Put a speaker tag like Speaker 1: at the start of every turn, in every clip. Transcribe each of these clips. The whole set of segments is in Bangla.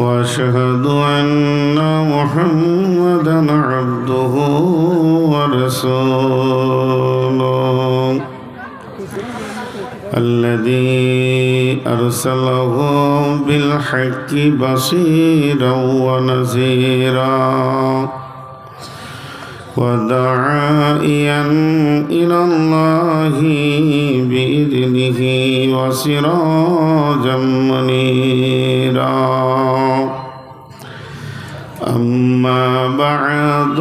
Speaker 1: وأشهد أن محمدا عبده ورسوله الذي أرسله بالحق بصيرا ونذيرا وداعيا إلى الله بإذنه وسراجا منيرا أما بعد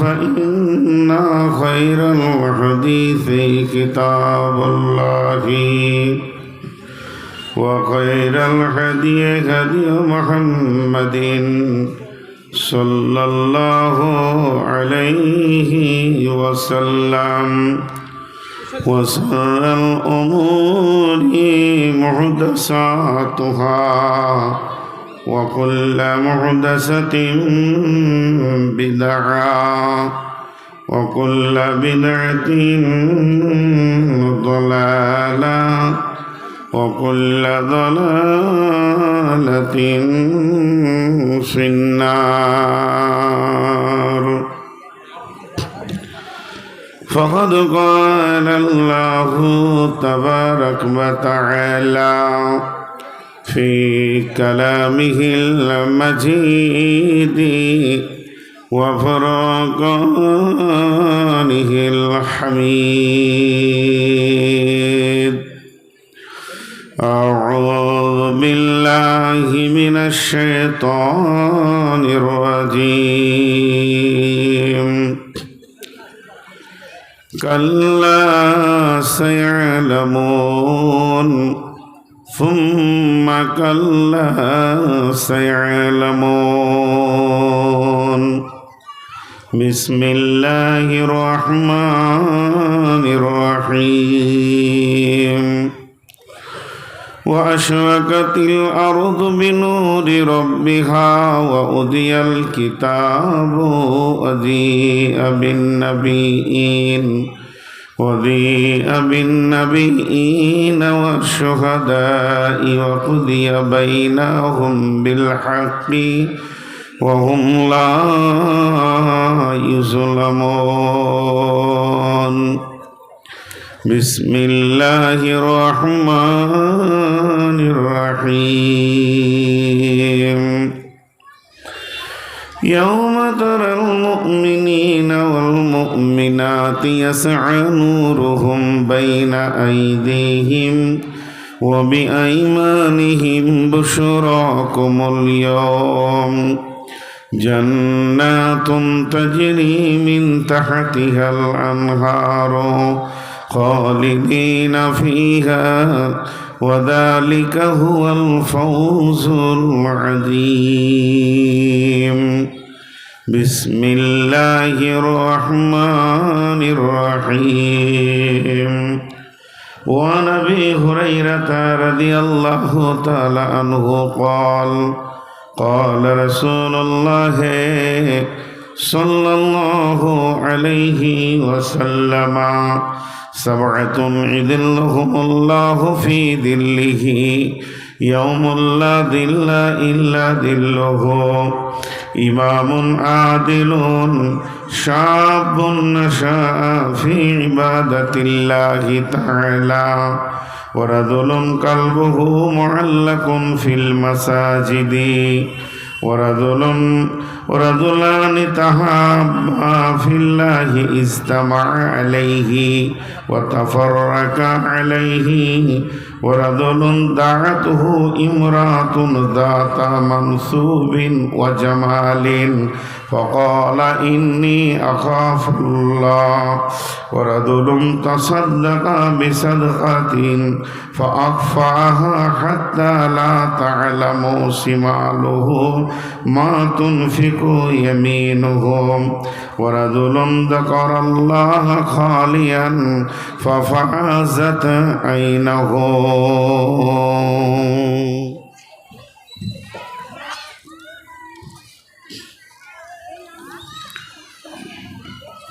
Speaker 1: فإن خير الحديث كتاب الله وخير الهدي هدي محمد صلى الله عليه وسلم. وسر الأمور محدثاتها. وكل محدثة بدعة وكل بدعة ضلالة وكل ضلالة في النار فقد قال الله تبارك وتعالى في كلامه المجيد وفرقانه الحميد أعوذ بالله من الشيطان الرجيم كلا سيعلمون ثم كلا سيعلمون بسم الله الرحمن الرحيم وأشرقت الأرض بنور ربها وأضي الكتاب وذيء بالنبيين وذيء بالنبيين والشهداء وقضي بينهم بالحق وهم لا يظلمون بسم الله الرحمن الرحيم يوم ترى المؤمنين والمؤمنات يسعى نورهم بين أيديهم وبأيمانهم بشراكم اليوم جنات تجري من تحتها الأنهار خالدين فيها وذلك هو الفوز العظيم بسم الله الرحمن الرحيم وعن ابي هريره رضي الله تعالى عنه قال قال رسول الله صلى الله عليه وسلم سبعة يذلهم الله في ذله يوم لا ذل إلا ذله إمام عادل شاب نشأ في عبادة الله تعالى ورجل قلبه معلق في المساجد ورجل ورجلان تحابا في الله استمع عليه وتفرقا عليه. ورجل دعته امرأة ذات منصوب وجمال فقال إني أخاف الله ورجل تصدق بصدقة فأخفاها حتى لا تعلم شماله ما تنفق يمينه ورجل ذكر الله خاليا ففازت عينه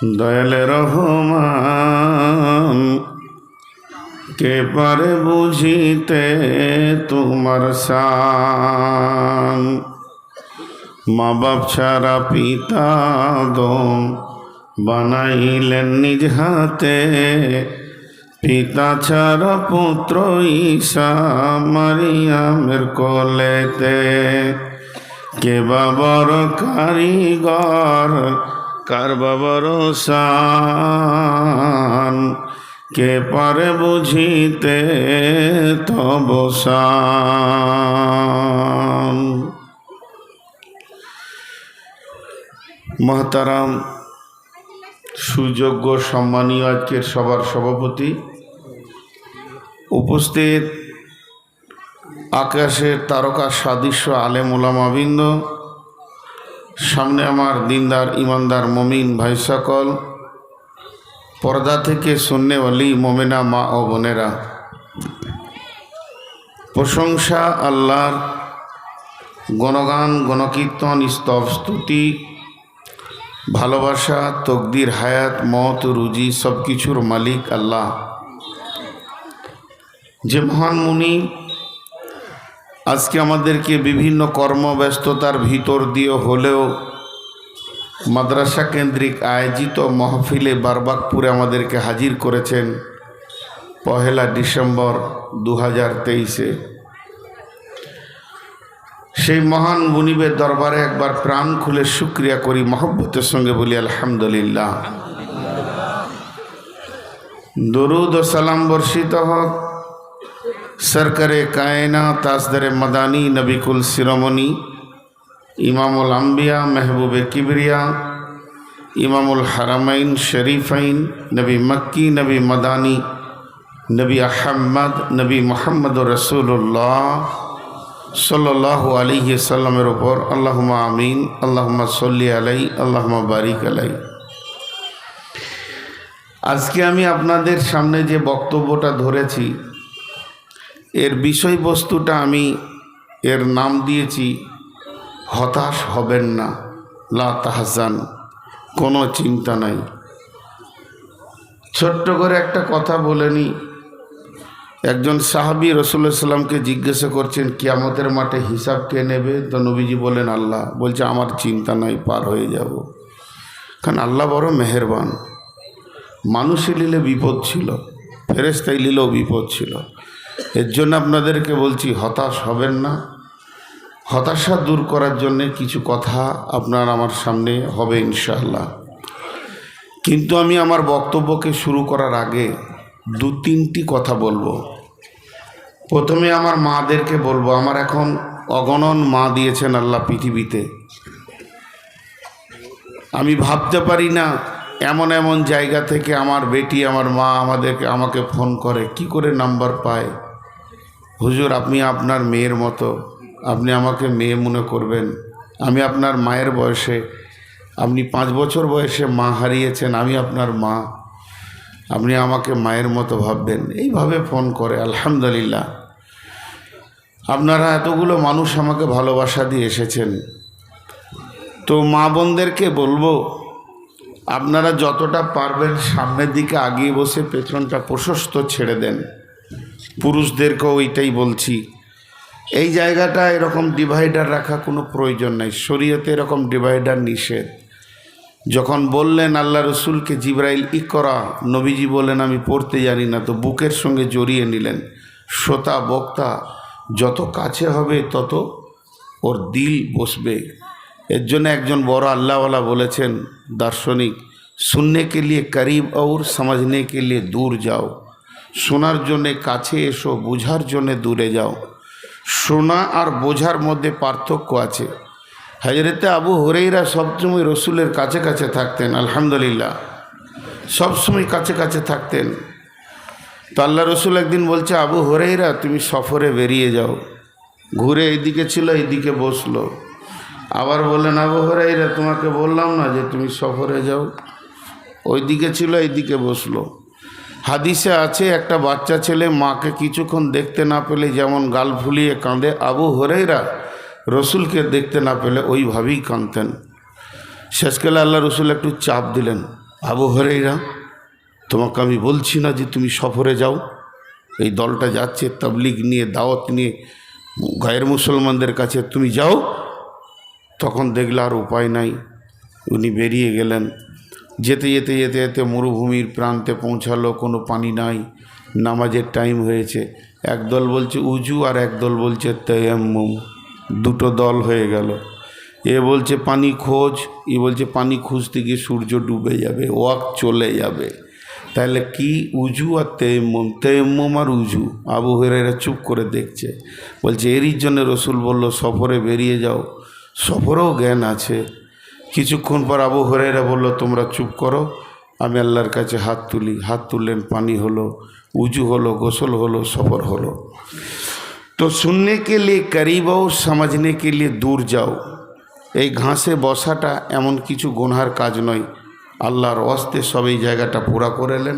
Speaker 1: দয়াল রহমান, কে পারে বুঝিতে তোমার সান? মা বাপ ছাড়া পিতা দম বানাইলেন নিজ হাতে, পিতা ছাড়া পুত্র ঈশা মারিয়ামের কোলেতে। কে বাবর কারিগর কার বাবর কে পারে বুঝিতে তবসান মহতারাম, সুযোগ্য সম্মানীয় আজকের সবার সভাপতি, উপস্থিত আকাশের তারকা সাদৃশ্য আলেম ওলামাবিন্দ সামনে আমার দিনদার, ইমানদার, মমিন ভাই সকল, পর্দা থেকে সন্ন্যওয়ালি মোমেনা মা ও বোনেরা। প্রশংসা আল্লাহর, গণগান, গণকীর্তন, স্তব স্তুতি, ভালোবাসা, তকদির, হায়াত, মত, রুজি সব কিছুর মালিক আল্লাহ। যে মহান মুনি আজকে আমাদেরকে বিভিন্ন কর্মব্যস্ততার ভিতর দিয়ে হলেও মাদ্রাসা কেন্দ্রিক আয়োজিত মহফিলে বারবাকপুরে আমাদেরকে হাজির করেছেন পহেলা ডিসেম্বর দু হাজার তেইশে। সেই মহান মুনিবের দরবারে একবার প্রাণ খুলে শুক্রিয়া করি মহব্বতের সঙ্গে বলি, আলহামদুলিল্লাহ। দরুদ ও সালাম বর্ষিত হক। সরকারে কায়না তাজদারে মাদানী নবিকুল শিরোমণি, ইমামুল আম্বিয়া, মেহবুবে কিবরিয়া, ইমামুল হারামাইন, শরীফাইন, নবী মক্কি, নবী মাদানী, নবী আহম্মদ, নবী মোহাম্মদ রসুল্লাহ সাল্লাহ আলিহি সাল্লামের ওপর আল্লাহমা আমিন আল্লাহমা সল্লি আলাই আল্লাহমা বারিক আলাই আজকে আমি আপনাদের সামনে যে বক্তব্যটা ধরেছি এর বিষয়বস্তুটা আমি এর নাম দিয়েছি, হতাশ হবেন না, লা তাহসান কোনো চিন্তা নাই। ছোট্ট করে একটা কথা বলে নি। একজন সাহাবি রসুল্লাহ সাল্লামকে জিজ্ঞাসা করছেন, কিয়ামতের মাঠে হিসাব কে নেবে? তো নবীজি বলেন আল্লাহ। বলছে, আমার চিন্তা নাই, পার হয়ে যাব। কারণ আল্লাহ বড় মেহেরবান। মানুষে নিলে বিপদ ছিল ফেরেস্তাই নিলেও বিপদ ছিল। এর জন্য আপনাদেরকে বলছি, হতাশ হবেন না। হতাশা দূর করার জন্যে কিছু কথা আপনার আমার সামনে হবে ইনশাআল্লাহ। কিন্তু আমি আমার বক্তব্যকে শুরু করার আগে দু তিনটি কথা বলব। প্রথমে আমার মাদেরকে বলব, আমার এখন অগণন মা দিয়েছেন আল্লাহ পৃথিবীতে। আমি ভাবতে পারি না, এমন এমন জায়গা থেকে আমার বেটি, আমার মা আমাদেরকে, আমাকে ফোন করে, কি করে নাম্বার পায়। হুজুর, আপনি আপনার মেয়ের মতো। আপনি আমাকে মেয়ে মনে করবেন। আমি আপনার মায়ের বয়সে, আপনি পাঁচ বছর বয়সে মা হারিয়েছেন, আমি আপনার মা। আপনি আমাকে মায়ের মতো ভাববেন। এইভাবে ফোন করে, আলহামদুলিল্লাহ। আপনারা এতগুলো মানুষ আমাকে ভালোবাসা দিয়ে এসেছেন। তো মা বোনদেরকে বলব, আপনারা যতটা পারবেন সামনের দিকে আগিয়ে বসে পেছনটা প্রশস্ত ছেড়ে দেন। পুরুষদেরকেও ওইটাই বলছি এই জায়গাটা এরকম ডিভাইডার রাখা কোনো প্রয়োজন নাই শরীয়তে এরকম ডিভাইডার নিষেধ যখন বললেন আল্লাহ রসুলকে জিব্রাইল ইকরা নবীজি বললেন আমি পড়তে জানি না তো বুকের সঙ্গে জড়িয়ে নিলেন শ্রোতা বক্তা যত কাছে হবে তত ওর দিল বসবে এর জন্য একজন বড় আল্লাহওয়ালা বলেছেন দার্শনিক শুননে কে লিয়ে করিব और समझने के लिए দূর যাও শোনার জন্যে কাছে এসো, বোঝার জন্যে দূরে যাও। শোনা আর বোঝার মধ্যে পার্থক্য আছে। হজরতে আবু হরেইরা সবসময় রসুলের কাছে কাছে থাকতেন, আলহামদুলিল্লাহ। সবসময় কাছে কাছে থাকতেন। তো আল্লাহ রসুল একদিন বলছে, আবু হরেইরা তুমি সফরে বেরিয়ে যাও। ঘুরে এইদিকে ছিল, এইদিকে বসল। আবার বললেন, আবু হরেইরা তোমাকে বললাম না যে তুমি সফরে যাও। ওইদিকে ছিল, এইদিকে বসল। হাদিসে আছে, একটা বাচ্চা ছেলে মাকে কিছুক্ষণ দেখতে না পেলে যেমন গাল ফুলিয়ে কাঁদে, আবু হরেইরা রসুলকে দেখতে না পেলে ওইভাবেই কাঁদতেন। শেষকালে আল্লাহ রসুল একটু চাপ দিলেন, আবু হরেইরা তোমাকে আমি বলছি না যে তুমি সফরে যাও, এই দলটা যাচ্ছে, তাবলিগ নিয়ে, দাওয়াত নিয়ে, গায়ের মুসলমানদের কাছে তুমি যাও, তখন দেখলে আর উপায় নাই, উনি বেরিয়ে গেলেন। যেতে যেতে যেতে যেতে মরুভূমির প্রান্তে পৌঁছালো, কোনো পানি নাই, নামাজের টাইম হয়েছে। একদল বলছে, উজু, আর একদল বলছে, তেয়াম্মুম। দুটো দল হয়ে গেল। এ বলছে, পানি খোঁজ। এ বলছে, পানি খুঁজতে গিয়ে সূর্য ডুবে যাবে, ওয়াক চলে যাবে। তাহলে কি উজু আর তেমম তেমম আর উজু? আবু হেরেরা চুপ করে দেখছে। বলছে, এরই জন্য রসুল বলল, সফরে বেরিয়ে যাও। সফরেও জ্ঞান আছে কিছুক্ষণ পর আবু হরেরা বলল, তোমরা চুপ করো, আমি আল্লাহর কাছে হাত তুলি। হাত তুললেন, পানি হলো, উজু হলো, গোসল হলো, সফর হলো। তো শুননে কে লিয়ে করিব সমাজনে কে লিয়ে দূর যাও। এই ঘাসে বসাটা এমন কিছু গোনহার কাজ নয়। আল্লাহর অস্তে সব এই জায়গাটা পুরা করেলেন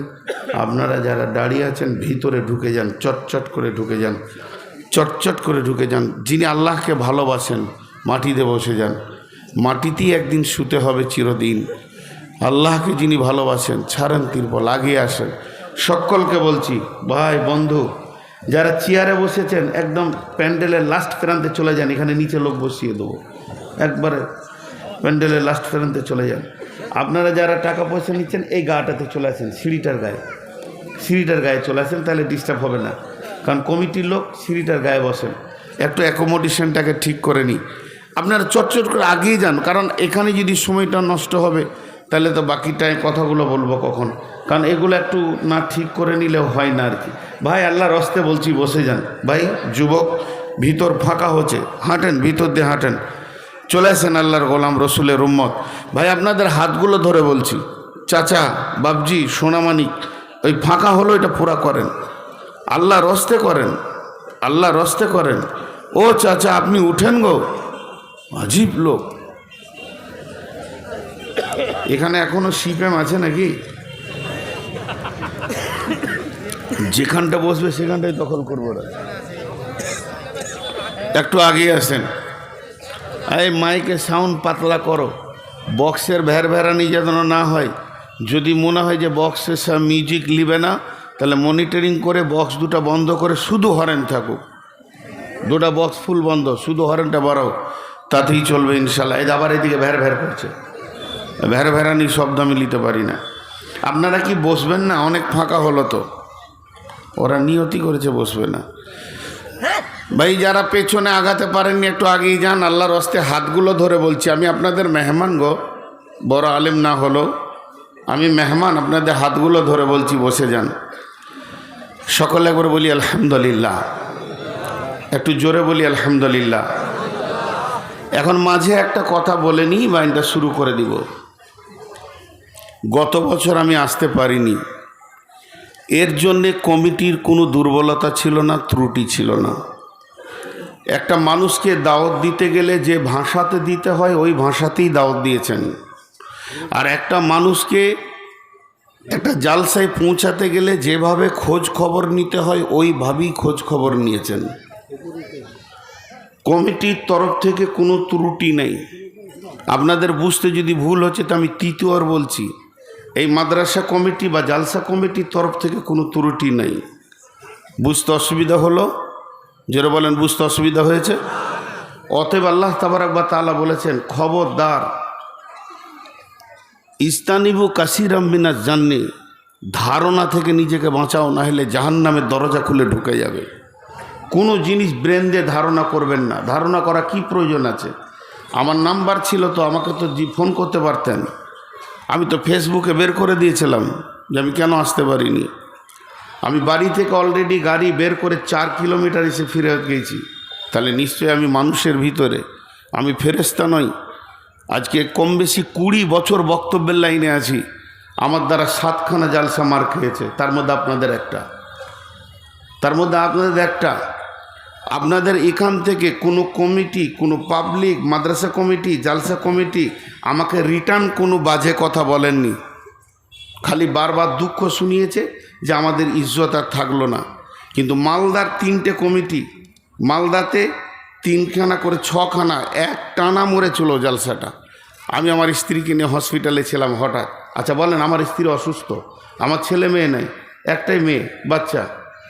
Speaker 1: আপনারা যারা দাঁড়িয়ে আছেন, ভিতরে ঢুকে যান, চটচট করে ঢুকে যান, চটচট করে ঢুকে যান। যিনি আল্লাহকে ভালোবাসেন, মাটিতে বসে যান। মাটিতেই একদিন শুতে হবে চিরদিন। আল্লাহকে যিনি ভালোবাসেন, ছাড়েন তিরপল আগিয়ে আসেন। সকলকে বলছি, ভাই, বন্ধু, যারা চেয়ারে বসেছেন, একদম প্যান্ডেলের লাস্ট প্রান্তে চলে যান, এখানে নিচে লোক বসিয়ে দেবো। একবারে প্যান্ডেলের লাস্ট প্রান্তে চলে যান। আপনারা যারা টাকা পয়সা নিচ্ছেন, এই গাটাতে চলে আসেন, সিঁড়িটার গায়ে। সিঁড়িটার গায়ে চলে আসেন, তাহলে ডিস্টার্ব হবে না। কারণ কমিটির লোক সিঁড়িটার গায়ে বসেন। একটু অ্যাকোমোডেশনটাকে ঠিক করে নিই। আপনারা চটচট করে আগেই যান, কারণ এখানে যদি সময়টা নষ্ট হবে, তাহলে তো বাকিটায় কথাগুলো বলব কখন? কারণ এগুলো একটু না ঠিক করে নিলেও হয় না আর কি। ভাই, আল্লাহর রস্তে বলছি, বসে যান। ভাই, যুবক, ভিতর ফাঁকা হচ্ছে, হাঁটেন, ভিতর দিয়ে হাঁটেন। চলে আসেন আল্লাহর গোলাম রসুলের উম্মত। ভাই, আপনাদের হাতগুলো ধরে বলছি। চাচা বাবজি সোনামানিক ওই ফাঁকা হলো এটা পুরা করেন। আল্লাহ রস্তে করেন আল্লাহ রস্তে করেন। ও চাচা, আপনি উঠেন গো। আজীব লোক। এখানে এখনও সিপিএম আছে নাকি? যেখানটা বসবে সেখানটাই দখল করব ওরা একটু আগে আসেন। এই মাইকে সাউন্ড পাতলা করো। বক্সের ভ্যার ভ্যারানি যেন না হয়। যদি মনে হয় যে বক্সের সব মিউজিক নিবে না, তাহলে মনিটরিং করে বক্স দুটো বন্ধ করে শুধু হরেন থাকুক। দুটা বক্স ফুল বন্ধ, শুধু হরেনটা বাড়াও। তাতেই চলবে ইনশাল্লাহ। এই আবার এদিকে ভ্যার ভ্যার করছে। ভ্যার ভ্যারানি শব্দ আমি নিতে পারি না। আপনারা কি বসবেন না? অনেক ফাঁকা হলো তো। ওরা নিয়তি করেছে বসবে না। ভাই, যারা পেছনে আগাতে পারেননি, একটু আগেই যান। আল্লাহর হস্তে হাতগুলো ধরে বলছি, আমি আপনাদের মেহমান গো। বড় আলেম না হলো আমি মেহমান, আপনাদের হাতগুলো ধরে বলছি, বসে যান। সকলে একবার বলি, আলহামদুলিল্লাহ। একটু জোরে বলি, আলহামদুলিল্লাহ। এখন মাঝে একটা কথা বলে নিই বাইনটা শুরু করে দিব। গত বছর আমি আসতে পারিনি। এর জন্যে কমিটির কোনো দুর্বলতা ছিল না, ত্রুটি ছিল না। একটা মানুষকে দাওয়াত দিতে গেলে যে ভাষাতে দিতে হয়, ওই ভাষাতেই দাওয়াত দিয়েছেন। আর একটা মানুষকে একটা জালসায় পৌঁছাতে গেলে যেভাবে খোঁজ খবর নিতে হয়, ওইভাবেই খোঁজ খবর নিয়েছেন। কমিটির তরফ থেকে কোনো ত্রুটি নেই। আপনাদের বুঝতে যদি ভুল হচ্ছে তো আমি তৃতীয়বার বলছি। এই মাদ্রাসা কমিটি বা জালসা কমিটির তরফ থেকে কোনো ত্রুটি নেই। বুঝতে অসুবিধা হলো? যেটা বলেন, বুঝতে অসুবিধা হয়েছে? অতএব আল্লাহ তাবারাক বা তালা বলেছেন, খবরদার, ইস্তানিবু কাসির আম্বিনা জাননি, ধারণা থেকে নিজেকে বাঁচাও না হলে জাহান্নামের দরজা খুলে ঢুকে যাবে। কোনো জিনিস ব্রেন দিয়ে ধারণা করবেন না। ধারণা করা কি প্রয়োজন আছে? আমার নাম্বার ছিল তো আমাকে তো ফোন করতে পারতেন। আমি তো ফেসবুকে বের করে দিয়েছিলাম যে আমি কেন আসতে পারিনি। আমি বাড়ি থেকে অলরেডি গাড়ি বের করে চার কিলোমিটার এসে ফিরে গেছি। তাহলে নিশ্চয়ই আমি মানুষের ভিতরে। আমি ফেরেস্তা নই। আজকে কম বেশি কুড়ি বছর বক্তব্যের লাইনে আছি। আমার দ্বারা সাতখানা জালসা মার খেয়েছে। তার মধ্যে আপনাদের একটা। তার মধ্যে আপনাদের একটা। আপনাদের এখান থেকে কোনো কমিটি, কোনো পাবলিক মাদ্রাসা কমিটি, জালসা কমিটি আমাকে রিটার্ন কোনো বাজে কথা বলেননি। খালি বারবার দুঃখ শুনিয়েছে যে আমাদের ইজ্জত আর থাকল না। কিন্তু মালদার তিনটে কমিটি, মালদাতে তিনখানা করে ছখানা এক টানা মরে চলো জালসাটা। আমি আমার স্ত্রীকে নিয়ে হসপিটালে ছিলাম হঠাৎ। আচ্ছা বলেন, আমার স্ত্রী অসুস্থ, আমার ছেলে মেয়ে নেই, একটাই মেয়ে, বাচ্চা।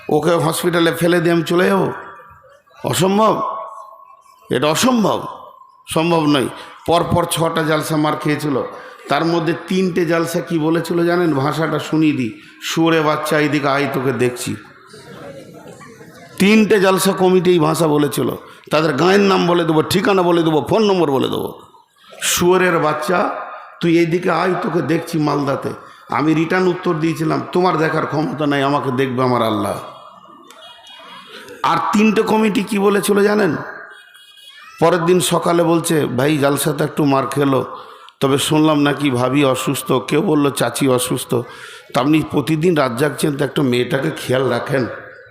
Speaker 1: ওকে হসপিটালে ফেলে দিয়ে আমি চলে যাব? অসম্ভব। এটা অসম্ভব। সম্ভব নয়। পরপর ছটা জালসা মার খেয়েছিল। তার মধ্যে তিনটে জালসা কি বলেছিল জানেন? ভাষাটা শুনিয়ে দিই। সুরে বাচ্চা, এইদিকে আই তোকে দেখছি। তিনটে জালসা কমিটি এই ভাষা বলেছিল। তাদের গায়ের নাম বলে দেবো, ঠিকানা বলে দেবো, ফোন নম্বর বলে দেবো। শুয়োরের বাচ্চা, তুই এইদিকে আয়, তোকে দেখছি মালদাতে। আমি রিটার্ন উত্তর দিয়েছিলাম, তোমার দেখার ক্ষমতা নাই, আমাকে দেখবে আমার আল্লাহ। আর তিনটে কমিটি কি বলেছিল জানেন? পরের দিন সকালে বলছে, ভাই জালসাতে একটু মার খেলো। তবে শুনলাম নাকি ভাবি অসুস্থ। কেউ বলল, চাচি অসুস্থ। তা আপনি প্রতিদিন রাত জাগছেন, তো একটা মেয়েটাকে খেয়াল রাখেন।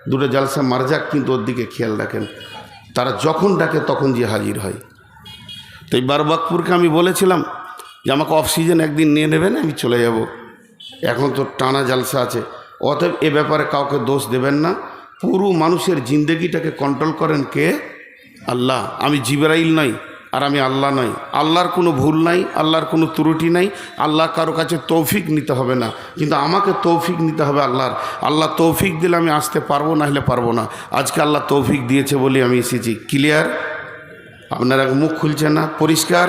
Speaker 1: দুটো জালসা মার যাক, কিন্তু ওর দিকে খেয়াল রাখেন। তারা যখন ডাকে, তখন যে হাজির হয়। তো এই বারবাকপুরকে আমি বলেছিলাম যে, আমাকে অফ সিজন একদিন নিয়ে নেবেন আমি চলে যাব। এখন তো টানা জালসা আছে। অতএব এ ব্যাপারে কাউকে দোষ দেবেন না। পুরো মানুষের জিন্দগিটাকে কন্ট্রোল করেন কে? আল্লাহ। আমি জিবরাইল নই আর আমি আল্লাহ নই। আল্লাহর কোনো ভুল নাই, আল্লাহর কোনো ত্রুটি নাই, আল্লাহ কারও কাছে তৌফিক নিতে হবে না। কিন্তু আমাকে তৌফিক নিতে হবে আল্লাহর। আল্লাহ তৌফিক দিলে আমি আসতে পারব না হলে পারব না। আজকে আল্লাহ তৌফিক দিয়েছে বলে আমি এসেছি। ক্লিয়ার আপনারা মুখ খুলছে না? পরিষ্কার?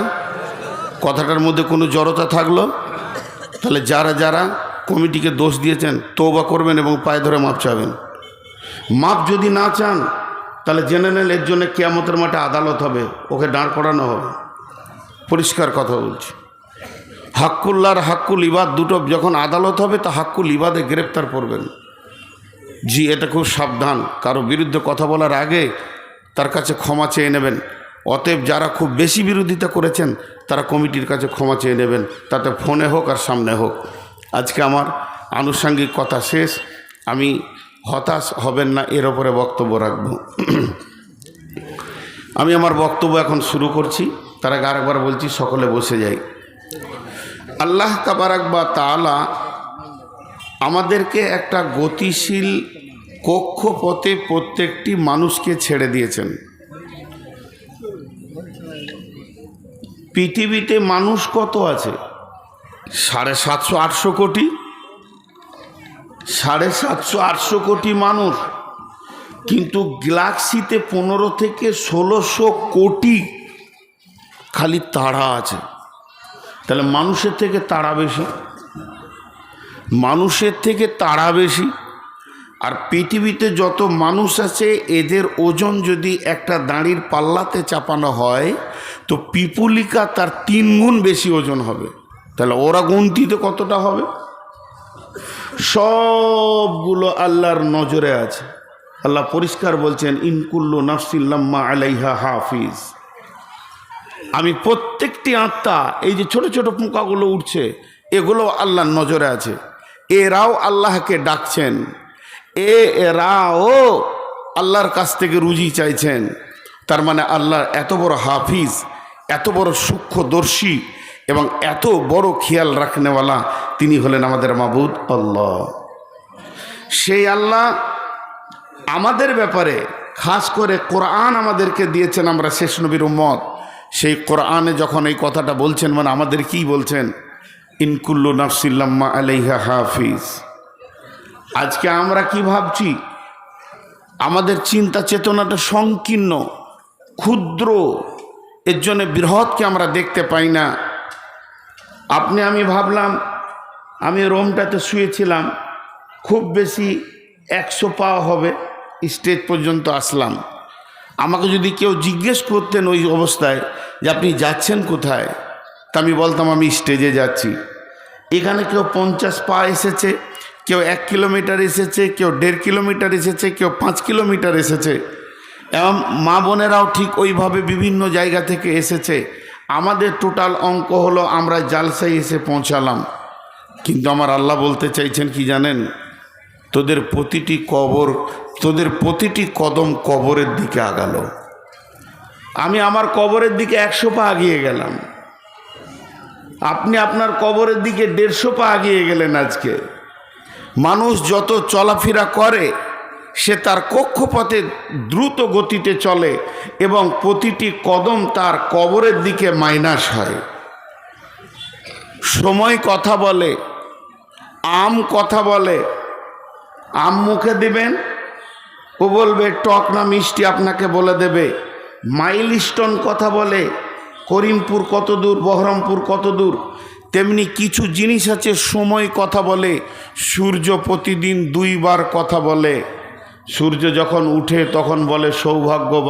Speaker 1: কথাটার মধ্যে কোনো জড়তা থাকল? তাহলে যারা যারা কমিটিকে দোষ দিয়েছেন তৌবা করবেন এবং পায়ে ধরে মাপ চাবেন। মাপ যদি না চান, তাহলে জেনে নেন এর জন্য কেয়ামতের মাঠে আদালত হবে, ওকে দাঁড় করানো হবে। পরিষ্কার কথা বলছি। হাক্কুল্লার হাক্কুল ইবাদ দুটো যখন আদালত হবে, তা হাক্কুল ইবাদে গ্রেপ্তার করবেন। জি, এটা খুব সাবধান। কারও বিরুদ্ধে কথা বলার আগে তার কাছে ক্ষমা চেয়ে নেবেন। অতএব যারা খুব বেশি বিরোধিতা করেছেন, তারা কমিটির কাছে ক্ষমা চেয়ে নেবেন। তাতে ফোনে হোক আর সামনে হোক। আজকে আমার আনুষঙ্গিক কথা শেষ। আমি হতাশ হবেন না, এর ওপরে বক্তব্য রাখব। আমি আমার বক্তব্য এখন শুরু করছি, তার আরেকবার বলছি, সকলে বসে যাই। আল্লাহ তাবারাক বা তালা আমাদেরকে একটা গতিশীল কক্ষপথে প্রত্যেকটি মানুষকে ছেড়ে দিয়েছেন। পৃথিবীতে মানুষ কত আছে? সাড়ে সাতশো, আটশো কোটি? সাড়ে সাতশো, আটশো কোটি মানুষ। কিন্তু গ্যালাক্সিতে পনেরো থেকে ষোলোশো কোটি খালি তারা আছে। তাহলে মানুষের থেকে তারা বেশি। মানুষের থেকে তারা বেশি। আর পৃথিবীতে যত মানুষ আছে, এদের ওজন যদি একটা দাঁড়ির পাল্লাতে চাপানো হয়, তো পিপুলিকা তার তিন গুণ বেশি ওজন হবে। তাহলে ওরা গুনতিতে কতটা হবে? সবগুলো আল্লাহর নজরে আছে। আল্লাহ পরিষ্কার বলছেন ইনকুল্লু নাফসিল্লাম্মা আলাইহা হাফিজ। আমি প্রত্যেকটি আত্মা, এই যে ছোট ছোট পোকাগুলো উঠছে, এগুলো আল্লাহর নজরে আছে। এরাও আল্লাহকে ডাকছেন। এ, এরাও আল্লাহর কাছ থেকে রুজি চাইছেন। তার মানে আল্লাহর এত বড় হাফিজ, এত বড় সূক্ষ্মদর্শী এবং এত বড় খেয়াল রাখনেওয়ালা তিনি হলেন আমাদের মাবুদ আল্লাহ। সেই আল্লাহ আমাদের ব্যাপারে খাস করে কোরআন আমাদেরকে দিয়েছেন আমরা শেষ নবীর উম্মত। সেই কোরআনে যখন এই কথাটা বলছেন মানে আমাদের কি বলছেন? ইনকুল্লু নাফসিল্লাম্মা আলাইহা হাফিজ। আজকে আমরা কি ভাবছি? আমাদের চিন্তা চেতনাটা সংকীর্ণ, ক্ষুদ্র, এর জন্য বৃহৎকে আমরা দেখতে পাই না। আপনি আমি ভাবলাম আমি রোমটাতে শুয়েছিলাম, খুব বেশি একশো পাওয়া হবে স্টেজ পর্যন্ত আসলাম। আমাকে যদি কেউ জিজ্ঞেস করতেন ওই অবস্থায় যে আপনি যাচ্ছেন কোথায়, তা আমি বলতাম আমি স্টেজে যাচ্ছি। এখানে কেউ পঞ্চাশ পা এসেছে, কেউ এক কিলোমিটার এসেছে, কেউ দেড় কিলোমিটার এসেছে, কেউ পাঁচ কিলোমিটার এসেছে। এবং মা বোনেরাও ঠিক ওইভাবে বিভিন্ন জায়গা থেকে এসেছে। আমাদের টোটাল অঙ্ক হলো আমরা জালসাই এসে পৌঁছালাম। কিন্তু আমার আল্লাহ বলতে চাইছেন কি জানেন? তোদের প্রতিটি কবর, তোদের প্রতিটি কদম কবরের দিকে আগালো। আমি আমার কবরের দিকে একশো পা আগিয়ে গেলাম। আপনি আপনার কবরের দিকে দেড়শো পা আগিয়ে গেলেন আজকে। মানুষ যত চলাফেরা করে, সে তার কক্ষপথে দ্রুত গতিতে চলে এবং প্রতিটি কদম তার কবরের দিকে মাইনাস হয়। সময় কথা বলে আম কথা বলে। আম মুখে দিবেন, ও বলবে, টক না মিষ্টি আপনাকে বলে দেবে। মাইলস্টোন কথা বলে, করিমপুর কত দূর, বহরমপুর কত দূর? তেমনি কিছু জিনিস আছে, সময় কথা বলে, সূর্য প্রতিদিন দুইবার কথা বলে। সূর্য যখন উঠে, তখন বলে, সৌভাগ্য